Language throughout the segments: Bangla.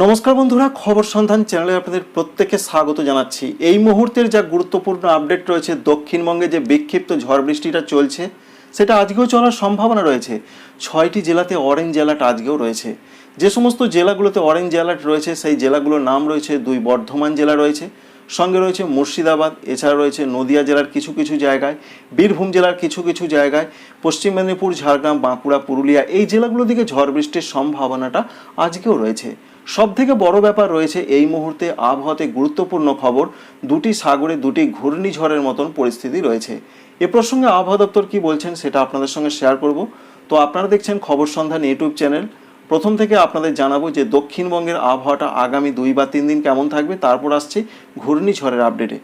নমস্কার বন্ধুরা, খবর সন্ধান চ্যানেলে আপনাদের প্রত্যেককে স্বাগত জানাচ্ছি। এই মুহূর্তের যা গুরুত্বপূর্ণ আপডেট রয়েছে, দক্ষিণবঙ্গে যে বিক্ষিপ্ত ঝড় বৃষ্টিটা চলছে, সেটা আজকেও চলার সম্ভাবনা রয়েছে। ছয়টি জেলাতে অরেঞ্জ অ্যালার্ট আজকেও রয়েছে। যে সমস্ত জেলাগুলোতে অরেঞ্জ অ্যালার্ট রয়েছে, সেই জেলাগুলোর নাম রয়েছে, দুই বর্ধমান জেলা রয়েছে, সঙ্গে রয়েছে মুর্শিদাবাদ, এছাড়া রয়েছে নদিয়া জেলার কিছু কিছু জায়গায়, বীরভূম জেলার কিছু কিছু জায়গায়, পশ্চিম মেদিনীপুর, ঝাড়গ্রাম, বাঁকুড়া, পুরুলিয়া, এই জেলাগুলো দিকে ঝড় বৃষ্টির সম্ভাবনাটা আজকেও রয়েছে। সব থেকে বড় ব্যাপার রয়েছে এই মুহূর্তে আবহাওয়াতে গুরুত্বপূর্ণ খবর, দুটি সাগরে দুটি ঘূর্ণিঝড়ের মতন পরিস্থিতি রয়েছে। এ প্রসঙ্গে আবহাওয়া দপ্তর কি বলছেন সেটা আপনাদের সঙ্গে শেয়ার করব। তো আপনারা দেখছেন খবর সন্ধান ইউটিউব চ্যানেল। প্রথম থেকে আপনাদের জানাব যে দক্ষিণবঙ্গের আবহাওয়াটা আগামী দুই বা তিন দিন কেমন থাকবে, তারপর আসছে ঘূর্ণিঝড়ের আপডেটে।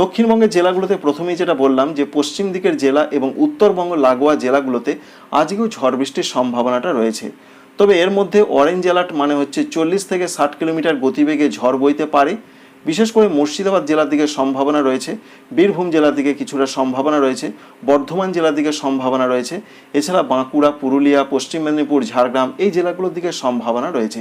দক্ষিণবঙ্গের জেলাগুলোতে প্রথমেই যেটা বললাম যে পশ্চিম দিকের জেলা এবং উত্তরবঙ্গ লাগোয়া জেলাগুলোতে আজকেও ঝড় বৃষ্টির সম্ভাবনাটা রয়েছে। তবে এর মধ্যে অরেঞ্জ অ্যালার্ট মানে হচ্ছে চল্লিশ থেকে ষাট কিলোমিটার গতিবেগে ঝড় বইতে পারে। বিশেষ করে মুর্শিদাবাদ জেলার দিকে সম্ভাবনা রয়েছে, বীরভূম জেলার দিকে কিছুটা সম্ভাবনা রয়েছে, বর্ধমান জেলার দিকে সম্ভাবনা রয়েছে, এছাড়া বাঁকুড়া, পুরুলিয়া, পশ্চিম মেদিনীপুর, ঝাড়গ্রাম এই জেলাগুলোর দিকে সম্ভাবনা রয়েছে।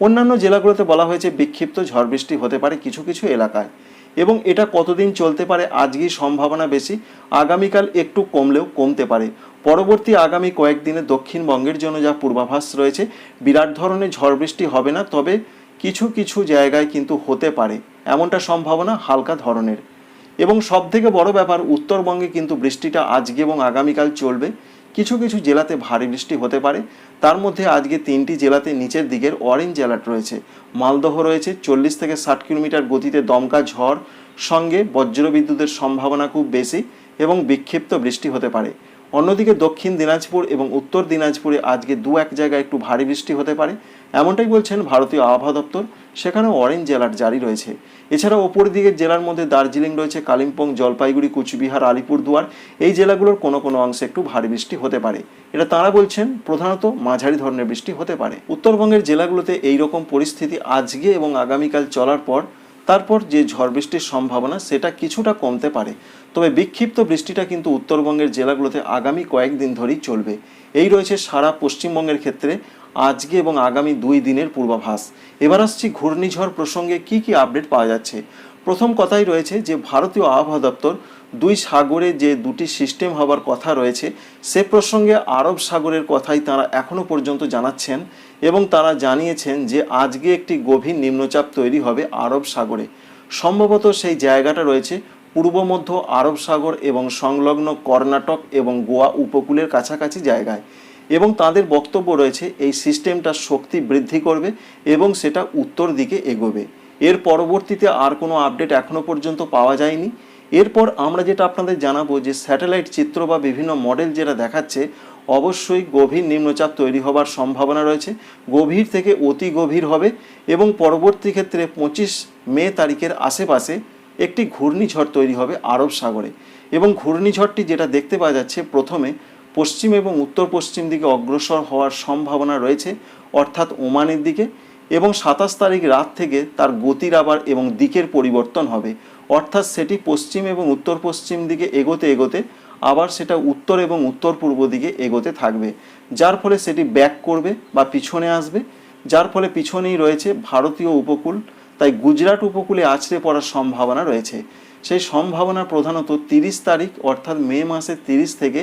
অন্যান্য জেলাগুলোতে বলা হয়েছে বিক্ষিপ্ত ঝড় বৃষ্টি হতে পারে কিছু কিছু এলাকায়। এবং এটা কতদিন চলতে পারে আজকেই সম্ভাবনা বেশি, আগামীকাল একটু কমলেও কমতে পারে। পরবর্তী আগামী কয়েকদিনে দক্ষিণবঙ্গের জন্য যা পূর্বাভাস রয়েছে, বিরাট ধরনের ঝড় বৃষ্টি হবে না, তবে কিছু কিছু জায়গায় কিন্তু হতে পারে, এমনটা সম্ভাবনা হালকা ধরনের। এবং সব থেকে বড় ব্যাপার, উত্তরবঙ্গে কিন্তু বৃষ্টিটা আজকে এবং আগামীকাল চলবে। কিছু কিছু জেলাতে ভারী বৃষ্টি হতে পারে। তার মধ্যে আজকে তিনটি জেলাতে নিচের দিকের অরেঞ্জ অ্যালার্ট রয়েছে। মালদহ রয়েছে, চল্লিশ থেকে ষাট কিলোমিটার গতিতে দমকা ঝড়, সঙ্গে বজ্রবিদ্যুতের সম্ভাবনা খুব বেশি এবং বিক্ষিপ্ত বৃষ্টি হতে পারে। অন্যদিকে দক্ষিণ দিনাজপুর এবং উত্তর দিনাজপুরে আজকে দু এক জায়গায় একটু ভারী বৃষ্টি হতে পারে। এমনটাই বলছেন ভারতীয় আবহাওয়া দপ্তর। সেখানেও অরেঞ্জ অ্যালার্ট জারি রয়েছে। এছাড়া ওপর দিকের জেলার মধ্যে দার্জিলিং রয়েছে, কালিম্পং, জলপাইগুড়ি, কুচবিহার, আলিপুরদুয়ার। এই জেলাগুলোর কোনো কোনো অংশে একটু ভারী বৃষ্টি হতে পারে। এটা তাঁরা বলছেন, প্রধানত মাঝারি ধরনের বৃষ্টি হতে পারে। উত্তরবঙ্গের জেলাগুলোতে এই রকম পরিস্থিতি আজকে এবং আগামীকাল চলার পর তারপর যে ঝড় বৃষ্টির সম্ভাবনা সেটা কিছুটা কমতে পারে। তবে বিক্ষিপ্ত বৃষ্টিটা কিন্তু উত্তরবঙ্গের জেলাগুলোতে আগামী কয়েকদিন ধরেই চলবে। এই রয়েছে সারা পশ্চিমবঙ্গের ক্ষেত্রে আজকে এবং আগামী দুই দিনের পূর্বাভাস। এবার আসছি ঘূর্ণিঝড় প্রসঙ্গে কি কি আপডেট পাওয়া যাচ্ছে? প্রথম কথাই রয়েছে যে ভারতীয় আবহাওয়া দপ্তর দুই সাগরে যে দুটি সিস্টেম হবার কথা রয়েছে, সে প্রসঙ্গে আরব সাগরের কথাই তারা এখনও পর্যন্ত জানাচ্ছেন এবং তারা জানিয়েছেন যে আজকে একটি গভীর নিম্নচাপ তৈরি হবে আরব সাগরে। সম্ভবত সেই জায়গাটা রয়েছে পূর্ব মধ্য আরব সাগর এবং সংলগ্ন কর্ণাটক এবং গোয়া উপকূলের কাছাকাছি জায়গায় এবং তাদের বক্তব্য রয়েছে, এই সিস্টেমটা শক্তি বৃদ্ধি করবে এবং সেটা উত্তর দিকে এগোবে। এর পরবর্তীতে আর কোনো আপডেট এখনও পর্যন্ত পাওয়া যায়নি। এরপর আমরা যেটা আপনাদের জানাব যে স্যাটেলাইট চিত্র বা বিভিন্ন মডেল যেটা দেখাচ্ছে, অবশ্যই গভীর নিম্নচাপ তৈরি হবার সম্ভাবনা রয়েছে। গভীর থেকে অতি গভীর হবে এবং পরবর্তী ক্ষেত্রে পঁচিশ মে তারিখের আশেপাশে একটি ঘূর্ণিঝড় তৈরি হবে আরব সাগরে। এবং ঘূর্ণিঝড়টি যেটা দেখতে পাওয়া যাচ্ছে, প্রথমে পশ্চিম এবং উত্তর পশ্চিম দিকে অগ্রসর হওয়ার সম্ভাবনা রয়েছে, অর্থাৎ ওমানের দিকে। এবং সাতাশ তারিখ রাত থেকে তার গতির আবার এবং দিকের পরিবর্তন হবে। অর্থাৎ সেটি পশ্চিম এবং উত্তর পশ্চিম দিকে এগোতে এগোতে আবার সেটা উত্তর এবং উত্তর পূর্ব দিকে এগোতে থাকবে। যার ফলে সেটি ব্যাক করবে বা পিছনে আসবে। যার ফলে পিছনেই রয়েছে ভারতীয় উপকূল তাই গুজরাট উপকূলে আছড়ে পড়ার সম্ভাবনা রয়েছে। সেই সম্ভাবনা প্রধানত তিরিশ তারিখ অর্থাৎ মে মাসের তিরিশ থেকে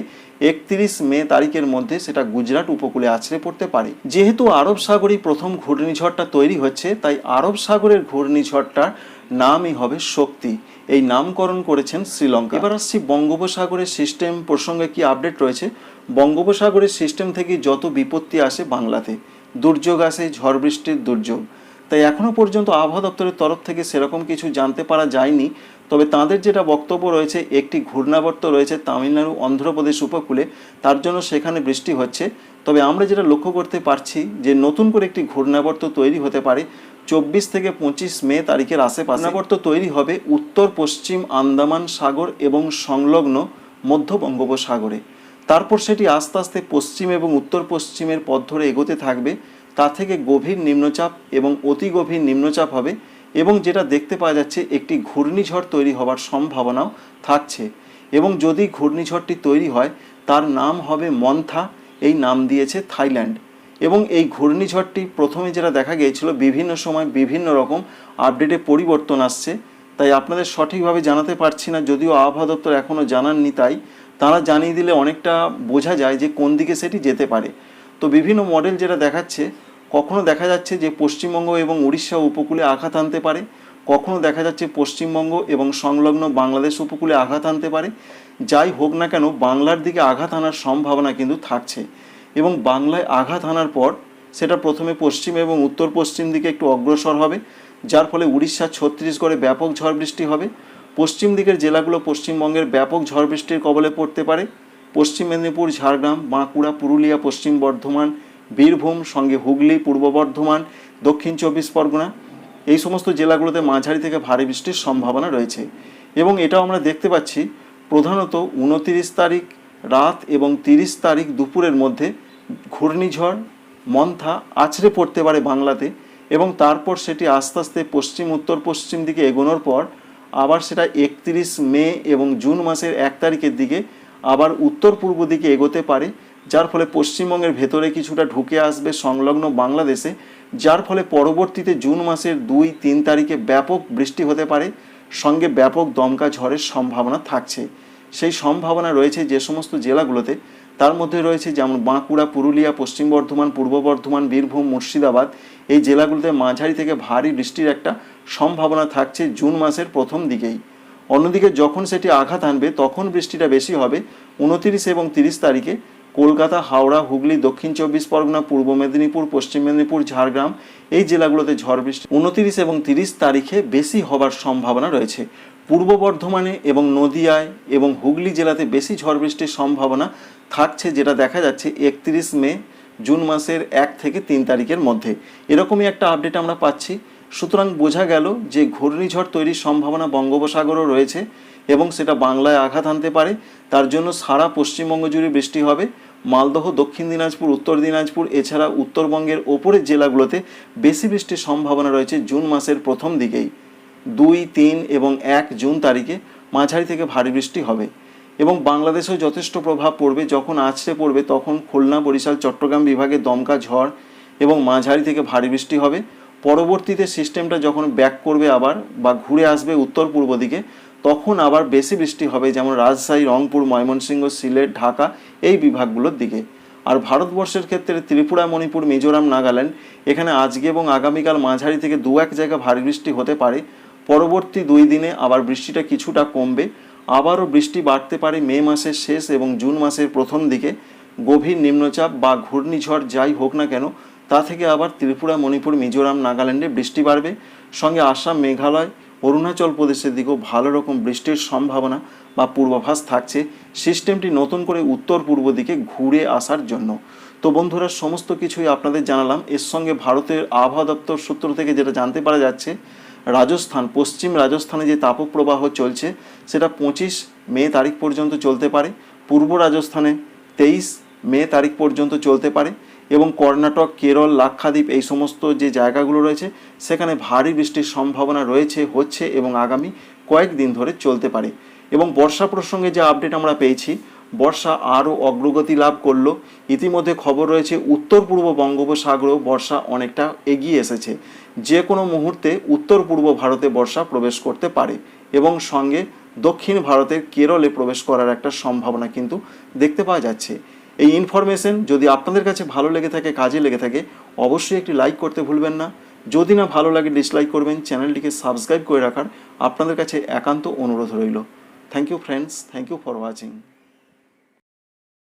একত্রিশ মে তারিখের মধ্যে সেটা গুজরাট উপকূলে আছড়ে পড়তে পারে। যেহেতু আরব সাগরই প্রথম ঘূর্ণিঝড়টা তৈরি হচ্ছে, তাই আরব সাগরের ঘূর্ণিঝড়টার নামই হবে শক্তি। এই নামকরণ করেছেন শ্রীলঙ্কা। এবার আসছি বঙ্গোপসাগরের সিস্টেম প্রসঙ্গে কি আপডেট রয়েছে? বঙ্গোপসাগরের সিস্টেম থেকে যত বিপত্তি আসে বাংলাতে, দুর্যোগ আসে, ঝড় বৃষ্টির দুর্যোগ। তাই এখনও পর্যন্ত আবহাওয়া দপ্তরের তরফ থেকে সেরকম কিছু জানতে পারা যায়নি। তবে তাদের যেটা বক্তব্য রয়েছে, একটি ঘূর্ণাবর্ত রয়েছে তামিলনাড়ু অন্ধ্রপ্রদেশ উপকূলে, তার জন্য সেখানে বৃষ্টি হচ্ছে। তবে আমরা যেটা লক্ষ্য করতে পারছি যে নতুন করে একটি ঘূর্ণাবর্ত তৈরি হতে পারে। চব্বিশ থেকে পঁচিশ মে তারিখের আশেপাশে। ঘূর্ণাবর্ত তৈরি হবে উত্তর, পশ্চিম আন্দামান সাগর এবং সংলগ্ন মধ্য বঙ্গোপসাগরে তারপর সেটি আস্তে আস্তে পশ্চিম এবং উত্তর পশ্চিমের পথ ধরে এগোতে থাকবে। তা থেকে গভীর নিম্নচাপ এবং অতি গভীর নিম্নচাপ হবে এবং যেটা দেখতে পাওয়া যাচ্ছে একটি ঘূর্ণিঝড় তৈরি হওয়ার সম্ভাবনাও থাকছে এবং যদি ঘূর্ণিঝড়টি তৈরি হয়, তার নাম হবে মন্থা, এই নাম দিয়েছে থাইল্যান্ড। এবং এই ঘূর্ণিঝড়টি প্রথমে যেটা দেখা গিয়েছিল, বিভিন্ন সময় বিভিন্ন রকম আপডেটে পরিবর্তন আসছে। তাই আপনাদের সঠিকভাবে জানাতে পারছি না, যদিও আবহাওয়া দপ্তর এখনও জানাননি তাই। তারা জানিয়ে দিলে অনেকটা বোঝা যায় যে কোন দিকে সেটি যেতে পারে। তো বিভিন্ন মডেল যেটা দেখাচ্ছে কখনো দেখা যাচ্ছে যে পশ্চিমবঙ্গ এবং উড়িষ্যা উপকূলে আঘাত আনতে পারে? কখনো দেখা যাচ্ছে পশ্চিমবঙ্গ এবং সংলগ্ন বাংলাদেশ উপকূলে আঘাত আনতে পারে? যাই হোক না কেন, বাংলার দিকে আঘাত আনার সম্ভাবনা কিন্তু থাকছে। এবং বাংলায় আঘাত আনার পর সেটা প্রথমে পশ্চিম এবং উত্তর পশ্চিম দিকে একটু অগ্রসর হবে, যার ফলে উড়িষ্যা, ছত্তিশগড়ে ব্যাপক ঝড় বৃষ্টি হবে। পশ্চিম দিকের জেলাগুলো পশ্চিমবঙ্গের ব্যাপক ঝড় বৃষ্টির কবলে পড়তে পারে। পশ্চিম মেদিনীপুর, ঝাড়গ্রাম, বাঁকুড়া, পুরুলিয়া, পশ্চিম বর্ধমান বীরভূম, সঙ্গে হুগলি, পূর্ব বর্ধমান, দক্ষিণ চব্বিশ পরগনা, এই সমস্ত জেলাগুলোতে মাঝারি থেকে ভারী বৃষ্টির সম্ভাবনা রয়েছে। এবং এটাও আমরা দেখতে পাচ্ছি, প্রধানত উনতিরিশ তারিখ রাত এবং তিরিশ তারিখ দুপুরের মধ্যে ঘূর্ণিঝড়, মন্থা আছড়ে পড়তে পারে বাংলাতে এবং তারপর সেটি আস্তে আস্তে পশ্চিম, উত্তর পশ্চিম দিকে এগোনোর পর আবার সেটা একত্রিশ মে এবং জুন মাসের এক তারিখের দিকে আবার উত্তর পূর্ব দিকে এগোতে পারে। যার ফলে পশ্চিমবঙ্গের ভেতরে কিছুটা ঢুকে আসবে সংলগ্ন বাংলাদেশে, যার ফলে পরবর্তীতে জুন মাসের দুই, তিন তারিখে ব্যাপক বৃষ্টি হতে পারে, সঙ্গে ব্যাপক দমকা ঝড়ের সম্ভাবনা থাকছে। সেই সম্ভাবনা রয়েছে যে সমস্ত জেলাগুলোতে, তার মধ্যে রয়েছে যেমন বাঁকুড়া, পুরুলিয়া, পশ্চিম বর্ধমান, পূর্ব বর্ধমান, বীরভূম, মুর্শিদাবাদ। এই জেলাগুলোতে মাঝারি থেকে ভারী বৃষ্টির একটা সম্ভাবনা থাকছে জুন মাসের প্রথম দিকেই। অন্যদিকে যখন সেটি আঘাত আনবে, তখন বৃষ্টিটা বেশি হবে, উনতিরিশ এবং তিরিশ তারিখে। কলকাতা, হাওড়া, হুগলি, দক্ষিণ চব্বিশ পরগনা, পূর্ব মেদিনীপুর, পশ্চিম মেদিনীপুর, ঝাড়গ্রাম এই জেলাগুলোতে ঝড় বৃষ্টি উনতিরিশ এবং তিরিশ তারিখে বেশি হবার সম্ভাবনা রয়েছে। পূর্ব বর্ধমানে এবং নদিয়ায় এবং হুগলি জেলাতে বেশি ঝড় বৃষ্টির সম্ভাবনা থাকছে যেটা দেখা যাচ্ছে একত্রিশ মে, জুন মাসের এক থেকে তিন তারিখের মধ্যে। এরকমই একটা আপডেট আমরা পাচ্ছি। সুতরাং বোঝা গেল যে ঘূর্ণিঝড় তৈরির সম্ভাবনা বঙ্গোপসাগরও রয়েছে। এবং সেটা বাংলায় আঘাত আনতে পারে। তার জন্য সারা পশ্চিমবঙ্গ জুড়ে বৃষ্টি হবে। মালদহ, দক্ষিণ দিনাজপুর, উত্তর দিনাজপুর, এছাড়া উত্তরবঙ্গের ওপরের জেলাগুলোতে বেশি বৃষ্টির সম্ভাবনা রয়েছে জুন মাসের প্রথম দিকেই। দুই, তিন এবং এক জুন তারিখে মাঝারি থেকে ভারী বৃষ্টি হবে। এবং বাংলাদেশেও যথেষ্ট প্রভাব পড়বে। যখন আছড়ে পড়বে তখন খুলনা, বরিশাল, চট্টগ্রাম বিভাগে দমকা ঝড় এবং মাঝারি থেকে ভারী বৃষ্টি হবে। পরবর্তীতে সিস্টেমটা যখন ব্যাক করবে আবার বা ঘুরে আসবে উত্তর পূর্ব দিকে তখন আবার বেশি বৃষ্টি হবে, যেমন রাজশাহী, রংপুর, ময়মনসিংহ, সিলেট, ঢাকা, এই বিভাগগুলোর দিকে। আর ভারতবর্ষের ক্ষেত্রে ত্রিপুরা, মণিপুর, মিজোরাম, নাগাল্যান্ড, এখানে আজকে এবং আগামীকাল মাঝারি থেকে দু এক জায়গা ভারী বৃষ্টি হতে পারে। পরবর্তী দুই দিনে আবার বৃষ্টিটা কিছুটা কমবে। আবারও বৃষ্টি বাড়তে পারে মে মাসের শেষ এবং জুন মাসের প্রথম দিকে। গভীর নিম্নচাপ বা ঘূর্ণিঝড় যাই হোক না কেন, তা থেকে আবার ত্রিপুরা, মণিপুর, মিজোরাম, নাগাল্যান্ডে বৃষ্টি বাড়বে। সঙ্গে আসাম, মেঘালয় অরুণাচল প্রদেশের দিকেও ভালো রকম বৃষ্টির সম্ভাবনা বা পূর্বাভাস থাকছে। সিস্টেমটি নতুন করে উত্তর পূর্ব দিকে ঘুরে আসার জন্য। তো বন্ধুরা, সমস্ত কিছুই আপনাদের জানালাম। এর সঙ্গে ভারতের আবহাওয়া দপ্তর সূত্র থেকে যেটা জানতে পারা যাচ্ছে, রাজস্থান, পশ্চিম রাজস্থানে যে তাপপ্রবাহ চলছে, সেটা পঁচিশ মে তারিখ পর্যন্ত চলতে পারে। পূর্ব রাজস্থানে তেইশ মে তারিখ পর্যন্ত চলতে পারে। এবং কর্ণাটক, কেরল, লাক্ষাদ্বীপ এই সমস্ত যে জায়গাগুলো রয়েছে, সেখানে ভারী বৃষ্টির সম্ভাবনা রয়েছে, হচ্ছে এবং আগামী কয়েকদিন ধরে চলতে পারে। এবং বর্ষা প্রসঙ্গে যে আপডেট আমরা পেয়েছি, বর্ষা আরও অগ্রগতি লাভ করল। ইতিমধ্যে খবর রয়েছে উত্তর পূর্ব বঙ্গোপসাগরেও বর্ষা অনেকটা এগিয়ে এসেছে। যে কোনো মুহূর্তে উত্তর পূর্ব ভারতে বর্ষা প্রবেশ করতে পারে এবং সঙ্গে দক্ষিণ ভারতের কেরলে প্রবেশ করার একটা সম্ভাবনা কিন্তু দেখতে পাওয়া যাচ্ছে। এই ইনফরমেশন যদি আপনাদের কাছে ভালো লেগে থাকে, কাজে লেগে থাকে, অবশ্যই একটি লাইক করতে ভুলবেন না। যদি না ভালো লাগে ডিসলাইক করবেন চ্যানেলটিকে সাবস্ক্রাইব করে রাখার আপনাদের কাছে একান্ত অনুরোধ রইল। Thank you friends thank you for watching